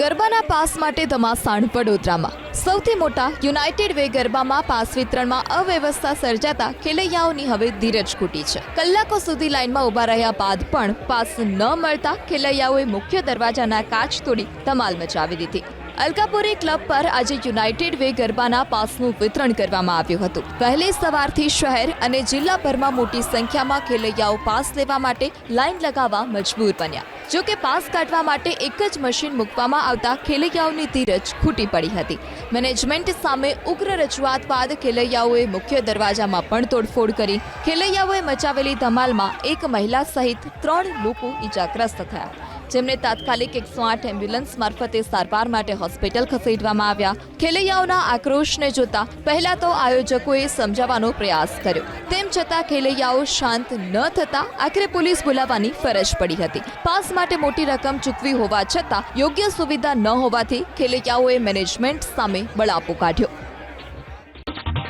ગરબાના પાસ માટે ધમાસાણ વડોદરામાં. સૌથી મોટા યુનાઇટેડ વે ગરબામાં પાસ વિતરણમાં અવ્યવસ્થા સર્જાતા ખેલૈયાઓની હવે ધીરજ ખૂટી છે. કલાકો સુધી લાઇનમાં ઊભા રહ્યા બાદ પણ પાસ ન મળતા ખેલૈયાઓએ મુખ્ય દરવાજાના કાચ તોડી ધમાલ મચાવી દીધી. અલકાપુરી ક્લબ પર આજે યુનાઇટેડ વે ગરબાના પાસનું વિતરણ કરવામાં આવ્યું હતું. વહેલી સવારથી શહેર અને જિલ્લાભરમાં મોટી સંખ્યામાં ખેલૈયાઓ પાસ લેવા માટે લાઇન લગાવવા મજબૂર બન્યા. જો કે પાસ કાઢવા માટે એક જ મશીન મૂકવામાં આવતા ખેલૈયાઓની ધીરજ ખૂટી પડી હતી. મેનેજમેન્ટ સામે ઉગ્ર રજૂઆત બાદ ખેલૈયાઓએ મુખ્ય દરવાજામાં પણ તોડફોડ કરી ખેલૈયાઓએ મચાવેલી ધમાલમાં એક મહિલા સહિત ત્રણ લોકો ઈજાગ્રસ્ત થયા. જેમને તાત્કાલિક એકસો આઠ એમ્બ્યુલન્સ મારફતે સારવાર માટે હોસ્પિટલ ખસેડવામાં આવ્યા. ખેલૈયાઓના આક્રોશને જોતા પહેલા તો આયોજકોએ સમજાવવાનો પ્રયાસ કર્યો. તેમ છતાં ખેલૈયાઓ શાંત ન થતા આખરે પોલીસ બોલાવવાની ફરજ પડી હતી. પાસ માટે મોટી રકમ ચૂકવી હોવા છતાં યોગ્ય સુવિધા ન હોવાથી ખેલૈયાઓએ મેનેજમેન્ટ સામે બળાપો કાઢ્યો.